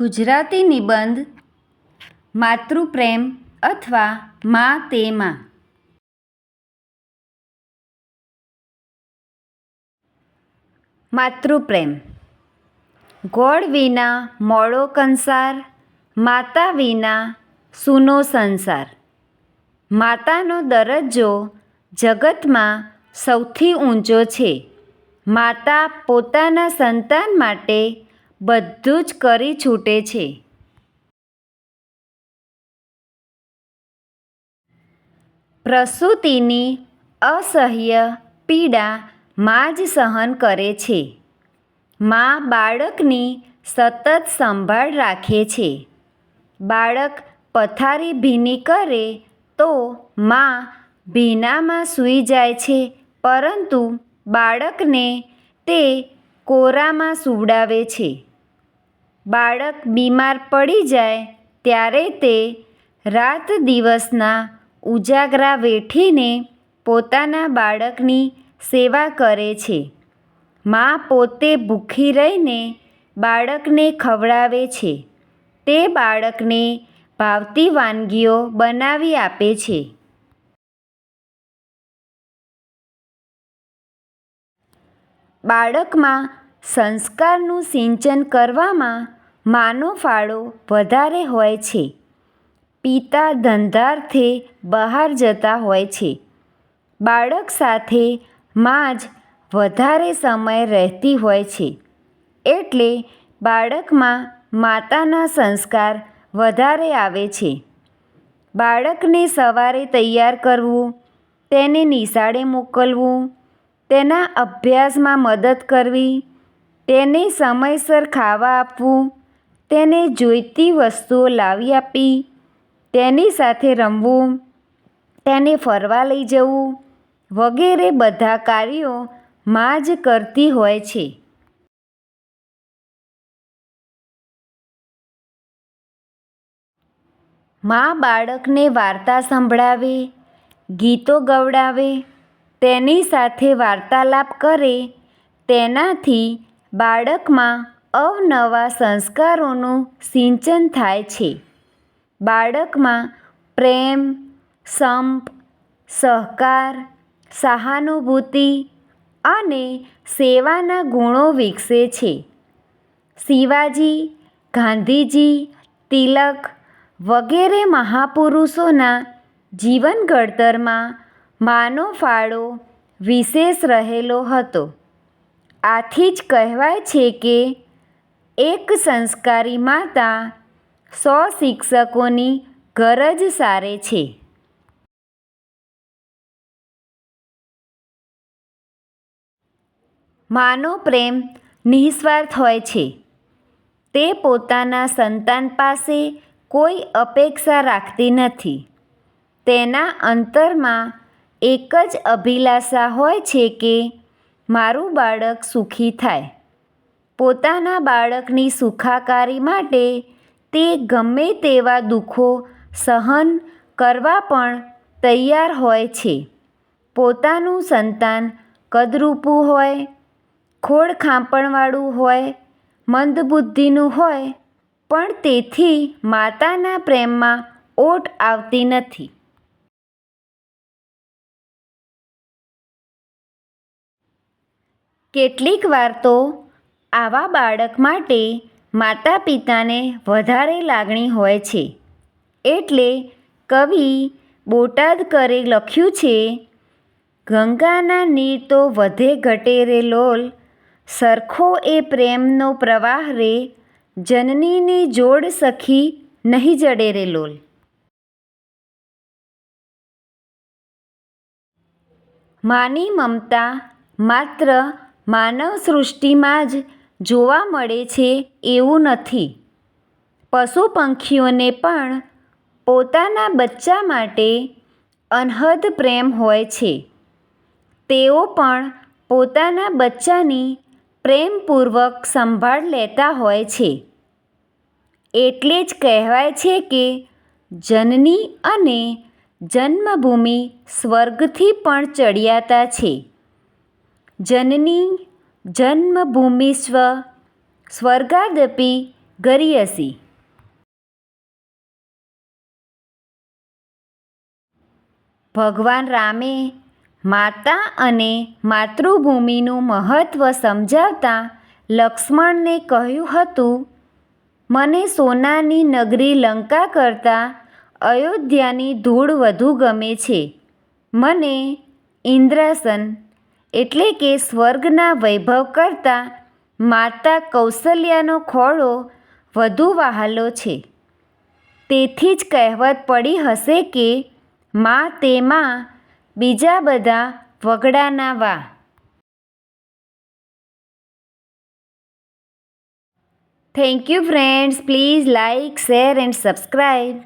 ગુજરાતી નિબંધ માતૃપ્રેમ અથવા મા તે મા. માતૃપ્રેમ. ગોળ વિના મોળો કંસાર, માતા વિના સૂનો સંસાર. માતાનો દરજ્જો જગતમાં સૌથી ઊંચો છે. માતા પોતાના સંતાન માટે બધું જ કરી છૂટે છે. પ્રસૂતિની અસહ્ય પીડા મા જ સહન કરે છે. મા બાળકની સતત સંભાળ રાખે છે. બાળક પથારી ભીની કરે તો મા ભીનામાં સૂઈ જાય છે, પરંતુ બાળકને તે કોરામાં સુવડાવે છે. બાળક બીમાર પડી જાય ત્યારે તે રાત દિવસના ઉજાગરા વેઠીને પોતાના બાળકની સેવા કરે છે. મા પોતે ભૂખી રહીને બાળકને ખવડાવે છે. તે બાળકને ભાવતી વાનગીઓ બનાવી આપે છે. બાળકમાં સંસ્કારનું સિંચન કરવામાં માનો ફાળો વધારે હોય છે. પિતા ધંધાર્થે બહાર જતા હોય છે. બાળક સાથે મા જ વધારે સમય રહેતી હોય છે. એટલે બાળકમાં માતાના સંસ્કાર વધારે આવે છે. બાળકને સવારે તૈયાર કરવું, તેને નિશાળે મોકલવું, તેના અભ્યાસમાં મદદ કરવી, તેને સમયસર ખાવા આપવું તેને જોઈતી વસ્તુઓ લાવી આપી. તેની સાથે રમવું, તેને ફરવા લઈ જવું વગેરે બધા કાર્યો માં જ કરતી હોય છે. મા બાળકને વાર્તા સંભળાવે, ગીતો ગવડાવે, તેની સાથે વાર્તાલાપ કરે, તેનાથી બાળકમાં અવનવા સંસ્કારોનું સિંચન થાય છે. બાળકમાં પ્રેમ, સંપ, સહકાર, સહાનુભૂતિ અને સેવાના ગુણો વિકસે છે. શિવાજી, ગાંધીજી, તિલક વગેરે મહાપુરુષોના જીવન ઘડતરમાં માનો ફાળો વિશેષ રહેલો હતો. આથી જ કહેવાય છે કે એક સંસ્કારી માતા સો શિક્ષકોની ગરજ સારે છે. માનો પ્રેમ નિઃસ્વાર્થ હોય છે. તે પોતાના સંતાન પાસે કોઈ અપેક્ષા રાખતી નથી. તેના અંતરમાં એક જ અભિલાષા હોય છે કે, મારું બાળક સુખી થાય. પોતાના બાળકની સુખાકારી માટે તે ગમે તેવા દુઃખો સહન કરવા પણ તૈયાર હોય છે. પોતાનું સંતાન કદરૂપું હોય, ખોડ ખાંપણવાળું હોય, મંદબુદ્ધિનું હોય, પણ તેથી માતાના પ્રેમમાં ઓટ આવતી નથી. કેટલીક વાર તો આવા બાળક માટે માતા પિતાને વધારે લાગણી હોય છે. એટલે કવિ બોટાદ કરે લખ્યું છે, ગંગાના નીર તો વધે ઘટે રે લોલ, સરખો એ પ્રેમનો પ્રવાહ રે, જનનીની જોડ સખી નહીં જડે રે લોલ. માની મમતા માત્ર માનવ સૃષ્ટિમાં જ જોવા મળે છે એવું નથી. પશુ પંખીઓને પણ પોતાના બચ્ચા માટે અનહદ પ્રેમ હોય છે. તેઓ પણ પોતાના બચ્ચાની પ્રેમપૂર્વક સંભાળ લેતા હોય છે. એટલે જ કહેવાય છે કે જનની અને જન્મભૂમિ સ્વર્ગથી પણ ચડિયાતા છે. જનની જન્મભૂમિસ્વ સ્વર્ગાદપી ગરીયસી. ભગવાન રામે માતા અને માતૃભૂમિનું મહત્ત્વ સમજાવતા લક્ષ્મણને કહ્યું હતું, મને સોનાની નગરી લંકા કરતાં અયોધ્યાની ધૂળ વધુ ગમે છે. મને ઇન્દ્રાસન એટલે કે સ્વર્ગના વૈભવ કરતાં માતા કૌશલ્યાનો ખોળો વધુ વહાલો છે. તેથી જ કહેવત પડી હશે કે, માં તેમાં બીજા બધા વગડાના વા. Thank you friends please like share and subscribe